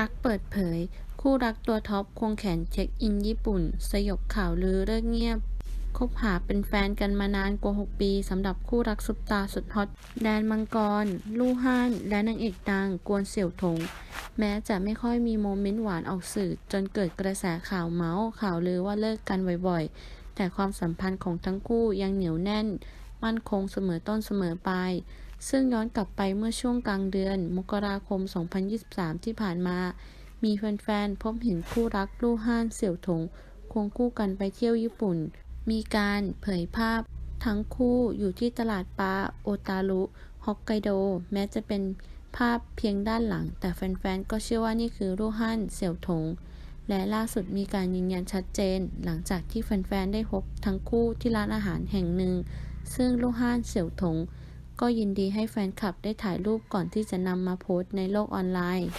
รักเปิดเผย คู่รักตัวท็อปควงแขนเช็คอินญี่ปุ่น สยบข่าวลือเลิกเงียบ คบหาเป็นแฟนกันมานานกว่า 6 ปีสำหรับคู่รักซุปตาสุดฮอต แดนมังกร ลู่ฮั่นและนางเอกดังกวนเสี่ยวถง แม้จะไม่ค่อยมีโมเมนต์หวานออกสื่อ จนเกิดกระแสข่าวเมาส์ข่าวลือว่าเลิกกันบ่อยๆ แต่ความสัมพันธ์ของทั้งคู่ยังเหนียวแน่น มั่นคงเสมอต้นเสมอปลายซึ่งย้อนกลับไปเมื่อช่วงกลางเดือน มกราคม 2023 ที่ผ่านมา มีแฟนๆ พบเห็นคู่รักลู่ฮั่นเสี่ยวถงควงคู่กันไปเที่ยวญี่ปุ่น มีการเผยภาพทั้งคู่อยู่ที่ตลาดปลาโอตารุฮอกไกโด แม้จะเป็นภาพเพียงด้านหลัง แต่แฟนๆ ก็เชื่อว่านี่คือลู่ฮั่นเสี่ยวถง และล่าสุดมีการยืนยันชัดเจน หลังจากที่แฟนๆ ได้พบทั้งคู่ที่ร้านอาหารแห่งหนึ่ง ซึ่งลูกห้านเสี่ยวถงก็ยินดีให้แฟนคลับได้ถ่ายรูปก่อนที่จะนำมาโพสต์ในโลกออนไลน์